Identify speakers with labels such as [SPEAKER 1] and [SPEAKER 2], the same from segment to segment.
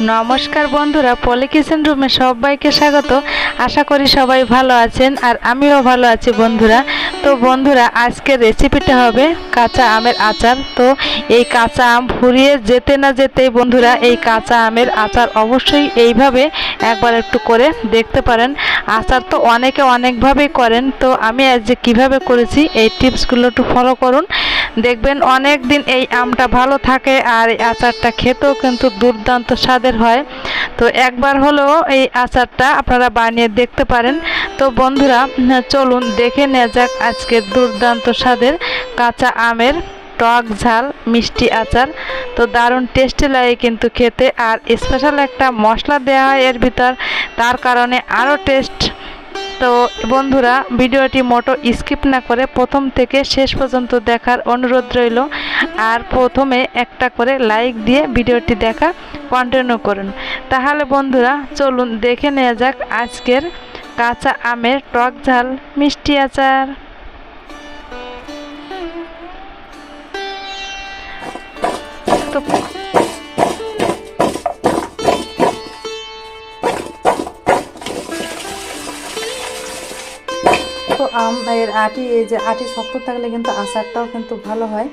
[SPEAKER 1] নমস্কার বন্ধুরা পলি কিচেন রুমে সবাইকে স্বাগত। আশা করি সবাই ভালো আছেন আর আমিও ভালো আছি বন্ধুরা। তো বন্ধুরা আজকের রেসিপিটা হবে কাঁচা আমের আচার। তো এই কাঁচা আম ফুরিয়ে যেতে না যেতেই বন্ধুরা, এই কাঁচা আমের আচার অবশ্যই এইভাবে একবার একটু করে দেখতে পারেন। আচার তো অনেকে অনেকভাবেই করেন, তো আমি আজ যে কীভাবে করেছি, এই টিপসগুলো একটু ফলো করুন। দেখবেন অনেক দিন এই আমটা ভালো থাকে আর এই আচারটা খেতেও কিন্তু দুর্দান্ত স্বাদের হয়। তো একবার হলেও এই আচারটা আপনারা বানিয়ে দেখতে পারেন। তো বন্ধুরা চলুন দেখে নেওয়া যাক আজকের দুর্দান্ত স্বাদের কাঁচা আমের টক ঝাল মিষ্টি আচার। তো দারুণ টেস্টি লাগে কিন্তু খেতে আর স্পেশাল একটা মশলা দেওয়া হয় এর ভিতর, তার কারণে আরও টেস্ট তো বন্ধুরা, ভিডিওটি মোটো স্কিপ না করে প্রথম থেকে শেষ পর্যন্ত দেখার অনুরোধ রইল। আর প্রথমে একটা করে লাইক দিয়ে ভিডিওটি দেখা কন্টিনিউ করুন। তাহলে বন্ধুরা, চলুন দেখে নেওয়া যাক আজকের কাঁচা আমের টক ঝাল মিষ্টি আচার। তো আম এর আটি এই যে আটি শক্ত থাকলে কিন্তু আচারটাও কিন্তু ভালো হয়।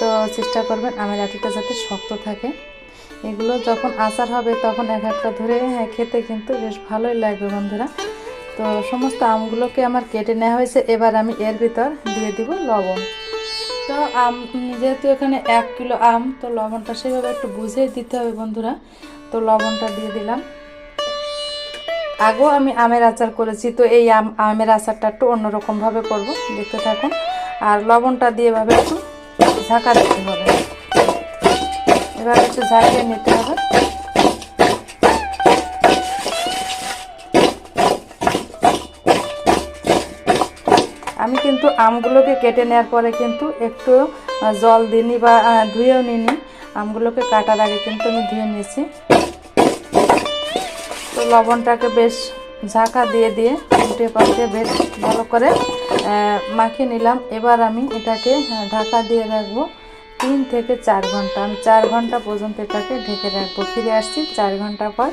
[SPEAKER 1] তো চেষ্টা করবেন আমের আটিটা যাতে শক্ত থাকে। এগুলো যখন আচার হবে তখন এক একটা ধরে হ্যাঁ, খেতে কিন্তু বেশ ভালোই লাগবে বন্ধুরা। তো সমস্ত আমগুলোকে আমার কেটে নেওয়া হয়েছে। এবার আমি এর ভিতর দিয়ে দিব লবণ। তো আম যেহেতু এখানে এক কিলো আম, তো লবণটা সেভাবে একটু বুঝেই দিতে হবে বন্ধুরা। তো লবণটা দিয়ে দিলাম। আগেও আমি আমের আচার করেছি, তো এই আম, আমের আচারটা একটু অন্যরকমভাবে করব। দেখতে থাকুন। আর লবণটা দিয়ে এভাবে একটু ঝাঁকা দিতে হবে। এভাবে একটু ঝাঁকিয়ে নিতে হবে। আমি কিন্তু আমগুলোকে কেটে নেওয়ার পরে কিন্তু একটু জল দিইনি বা ধুয়েও নিইনি আমগুলোকে কাটার আগে কিন্তু আমি ধুয়ে নিয়েছি। তো লবণটাকে বেশ ঝাঁকা দিয়ে দিয়ে উল্টে পাল্টে বেশ ভালো করে মাখিয়ে নিলাম। এবার আমি এটাকে ঢাকা দিয়ে রাখব তিন থেকে চার ঘণ্টা। আমি চার ঘণ্টা পর্যন্ত এটাকে ঢেকে রাখব। ফিরে আসছি চার ঘণ্টা পর।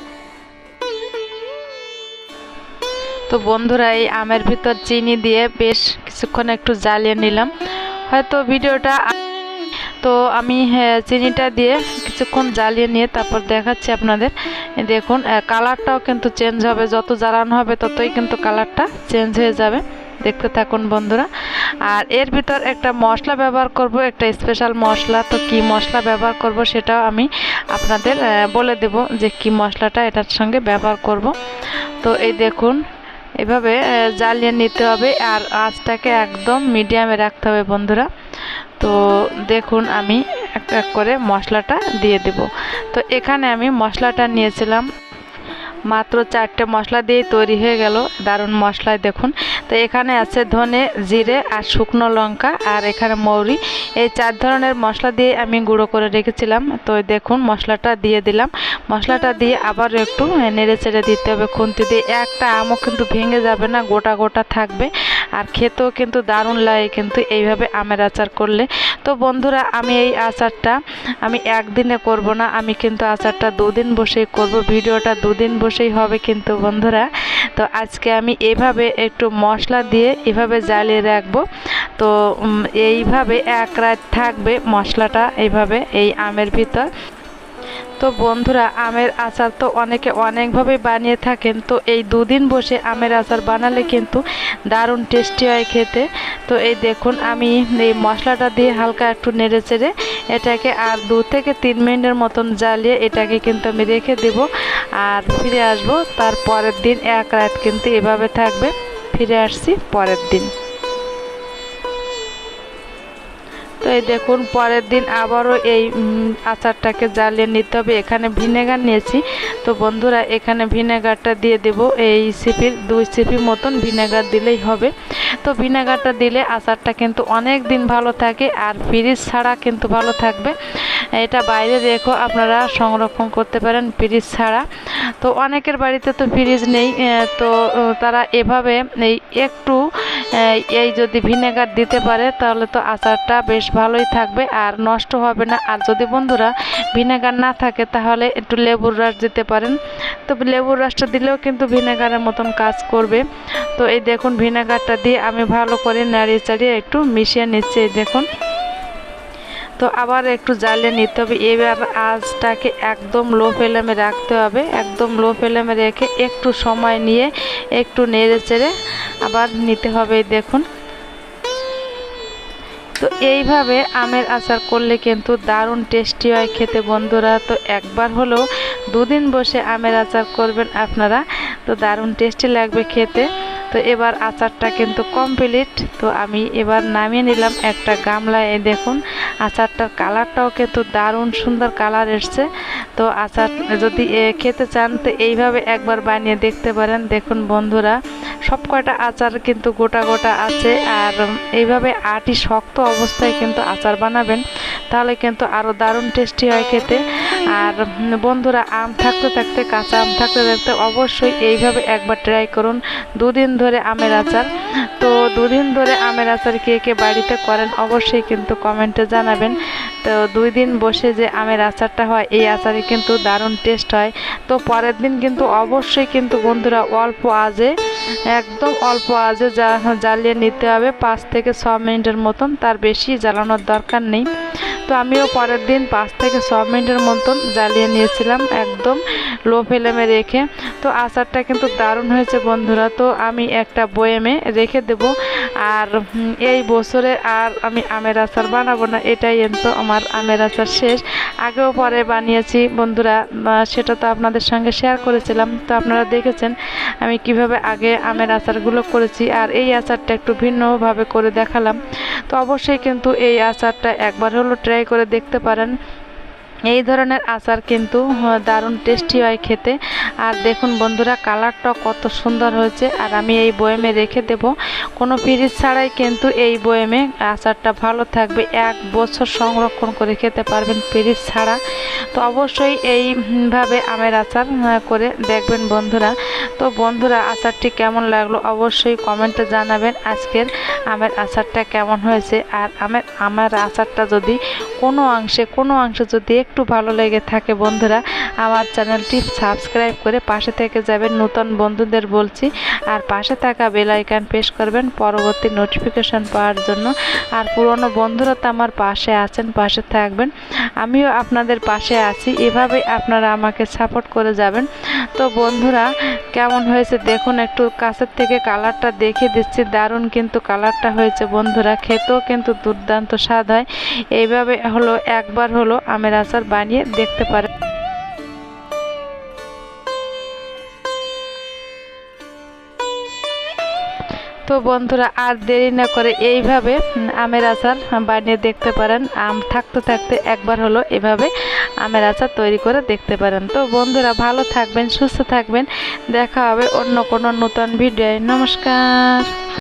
[SPEAKER 1] তো বন্ধুরা এই আমের ভিতর চিনি দিয়ে বেশ কিছুক্ষণ একটু জ্বালিয়ে নিলাম। হয়তো ভিডিওটা তো আমি হ্যাঁ, চিনিটা দিয়ে কিছুক্ষণ জ্বালিয়ে নিয়ে তারপর দেখাচ্ছি আপনাদের। দেখুন কালারটাও কিন্তু চেঞ্জ হবে। যত জ্বালানো হবে ততই কিন্তু কালারটা চেঞ্জ হয়ে যাবে। দেখতে থাকুন বন্ধুরা। আর এর ভিতর একটা মশলা ব্যবহার করব একটা স্পেশাল মশলা। তো কি মশলা ব্যবহার করব সেটাও আমি আপনাদের বলে দেব যে কি মশলাটা এটার সঙ্গে ব্যবহার করব। তো এই দেখুন এভাবে জ্বালিয়ে নিতে হবে আর আঁচটাকে একদম মিডিয়ামে রাখতে হবে বন্ধুরা। তো দেখুন আমি এক এক করে মশলাটা দিয়ে দেব। তো এখানে আমি মশলাটা নিয়েছিলাম। মাত্র চারটে মশলা দিয়েই তৈরি হয়ে গেল। দারুণ মশলায় দেখুন তো এখানে আছে ধনে, জিরে আর শুকনো লঙ্কা আর এখানে মৌরি। এই চার ধরনের মশলা দিয়ে আমি গুঁড়ো করে রেখেছিলাম। তো দেখুন, মশলাটা দিয়ে দিলাম। মশলাটা দিয়ে আবার একটু নেড়ে চেড়ে দিতে হবে খুন্তি দিয়ে। একটা আমও কিন্তু ভেঙে যাবে না, গোটা গোটা থাকবে। আর খেতেও কিন্তু দারুণ লাগে কিন্তু এইভাবে আমের আচার করলে। তো বন্ধুরা, আমি এই আচারটা আমি একদিনে করব না, আমি কিন্তু আচারটা দুদিন বসেই করব, ভিডিওটা দুদিন বসেই হবে কিন্তু বন্ধুরা। তো আজকে আমি এভাবে একটু মশলা দিয়ে এভাবে জ্বালিয়ে রাখব। তো এইভাবে এক রাত থাকবে মশলাটা এইভাবে এই আমের ভিতর। তো বন্ধুরা, আমের আচার তো অনেকে অনেকভাবে বানিয়ে থাকেন। তো এই দুদিন বসে আমের আচার বানালে কিন্তু দারুণ টেস্টি হয় খেতে। তো এই দেখুন, আমি এই মশলাটা দিয়ে হালকা একটু নেড়ে চেড়ে এটাকে আর দু থেকে তিন মিনিটের মতন জ্বালিয়ে এটাকে কিন্তু আমি রেখে দেব আর ফিরে আসব তার পরের দিন এক রাত কিন্তু এভাবে থাকবে। ফিরে আসছি পরের দিন। তো এই দেখুন, পরের দিন আবারও এই আচারটাকে জ্বালিয়ে নিতে হবে। এখানে ভিনেগার নিয়েছি। তো বন্ধুরা, এখানে ভিনেগারটা দিয়ে দেব। এই সিপির, দুই সিপি মতন ভিনেগার দিলেই হবে। তো ভিনেগারটা দিলে আচারটা কিন্তু অনেক দিন ভালো থাকে আর ফ্রিজ ছাড়া কিন্তু ভালো থাকবে। এটা বাইরে রেখো, আপনারা সংরক্ষণ করতে পারেন ফ্রিজ ছাড়া। তো অনেকের বাড়িতে তো ফ্রিজ নেই তো তারা এভাবে এই একটু এই যদি ভিনেগার দিতে পারে, তাহলে তো আচারটা বেশ ভালোই থাকবে আর নষ্ট হবে না। আর যদি বন্ধুরা ভিনেগার না থাকে, তাহলে একটু লেবুর রস দিতে পারেন। তো লেবুর রসটা দিলেও কিন্তু ভিনেগারের মতন কাজ করবে। তো এই দেখুন, ভিনেগারটা দিয়ে আমি ভালো করে নাড়িয়ে চাড়িয়ে একটু মিশিয়ে নিচ্ছি, এই দেখুন। তো আবার একটু জ্বালিয়ে নিতে হবে। এবার আঁচটাকে একদম লো ফ্লেমে রাখতে হবে। একদম লো ফ্লেমে রেখে একটু সময় নিয়ে একটু নেড়ে চেড়ে আবার নিতে হবে দেখুন। তো এইভাবে আমের আচার করলে কিন্তু দারুণ টেস্টি হয় খেতে বন্ধুরা। তো একবার হলেও দুদিন বসে আমের আচার করবেন আপনারা। তো দারুণ টেস্টি লাগবে খেতে। তো এবার আচারটা কিন্তু কমপ্লিট তো আমি এবার নামিয়ে নিলাম একটা গামলায় দেখুন, আচারটার কালারটাও কিন্তু দারুণ সুন্দর কালার এসছে। তো আচার যদি খেতে চান, তো এইভাবে একবার বানিয়ে দেখতে পারেন। দেখুন বন্ধুরা, সব কয়টা আচার কিন্তু গোটা গোটা আছে। আর এইভাবে আটি শক্ত অবস্থায় কিন্তু আচার বানাবেন, তাহলে কিন্তু আরও দারুণ টেস্টি হয় খেতে। আর বন্ধুরা আম থাকতে থাকতে, কাঁচা আম থাকতে থাকতে অবশ্যই এইভাবে একবার ট্রাই করুন। দুদিন ধরে আমের আচার। তো দুদিন ধরে আমের আচার কে কে বাড়িতে করেন অবশ্যই কিন্তু কমেন্টে জানাবেন। তো দুই দিন বসে যে আমের আচারটা হয়, এই আচারে কিন্তু দারুণ টেস্ট হয়। তো পরের দিন কিন্তু অবশ্যই কিন্তু বন্ধুরা অল্প আজে একদম অল্প আজে জ্বালিয়ে নিতে হবে। পাঁচ থেকে ছ মিনিটের মতন, তার বেশি জ্বালানোর দরকার নেই। তো আমিও পরের দিন পাঁচ থেকে ছ মিনিটের মতন জ্বালিয়ে নিয়েছিলাম একদম লো ফ্লেমে রেখে। তো আচারটা কিন্তু দারুণ হয়েছে বন্ধুরা। তো আমি একটা বয়েমে রেখে দেব। আর এই বছরে আর আমি আমের আচার বানাবো না, এটাই তো আমার আমের আচার শেষ। আগেও পরে বানিয়েছি, বন্ধুরা সেটা তো আপনাদের সঙ্গে শেয়ার করেছিলাম, তো আপনারা দেখেছেন আমি কীভাবে আগে আমের আচারগুলো করেছি আর এই আচারটা একটু ভিন্নভাবে করে দেখালাম। তো অবশ্যই কিন্তু এই আচারটা একবার হলো ট্রাই করে দেখতে পারেন। এই ধরনের আচার কিন্তু দারুণ টেস্টি হয় খেতে। আর দেখুন বন্ধুরা কালারটা কত সুন্দর হয়েছে। আর আমি এই বয়েমে রেখে দেব। কোনো ফ্রিজ ছাড়াই কিন্তু এই বয়েমে আচারটা ভালো থাকবে। এক বছর সংরক্ষণ করে খেতে পারবেন ফ্রিজ ছাড়া। তো অবশ্যই এইভাবে আমের আচার করে দেখবেন বন্ধুরা। তো বন্ধুরা, আচারটি কেমন লাগল অবশ্যই কমেন্টে জানাবেন আজকের আমের আচারটা কেমন হয়েছে। আর আমের, আমার আচারটা যদি কোনো অংশে কোনো অংশে যদি একটু ভালো লেগে থাকে বন্ধুরা, আমার চ্যানেলটি সাবস্ক্রাইব করে পাশে থেকে যাবেন নতুন বন্ধুদের বলছি। আর পাশে থাকা বেলাইকান প্রেস করবেন পরবর্তী নোটিফিকেশান পাওয়ার জন্য। আর পুরনো বন্ধুরা তো আমার পাশে আছেন, পাশে থাকবেন। আমিও আপনাদের পাশে আছি, এভাবে আপনারা আমাকে সাপোর্ট করে যাবেন। তো বন্ধুরা, কেমন হয়েছে দেখুন, একটু কাছের থেকে কালারটা দেখে দিচ্ছি, দারুণ কিন্তু কালারটা হয়েছে বন্ধুরা, খেতেও কিন্তু দুর্দান্ত স্বাদ হয়। এইভাবে হলো, একবার হলো আমের আচার বানিয়ে দেখতে পারে। তো বন্ধুরা, আর দেরি না করে এইভাবে আমের আচার বানিয়ে দেখতে পারেন। আম থাকতে থাকতে একবার হলো এভাবে আমের আচার তৈরি করে দেখতে পারেন। তো বন্ধুরা, ভালো থাকবেন, সুস্থ থাকবেন। দেখা হবে অন্য কোনো নতুন ভিডিও নমস্কার।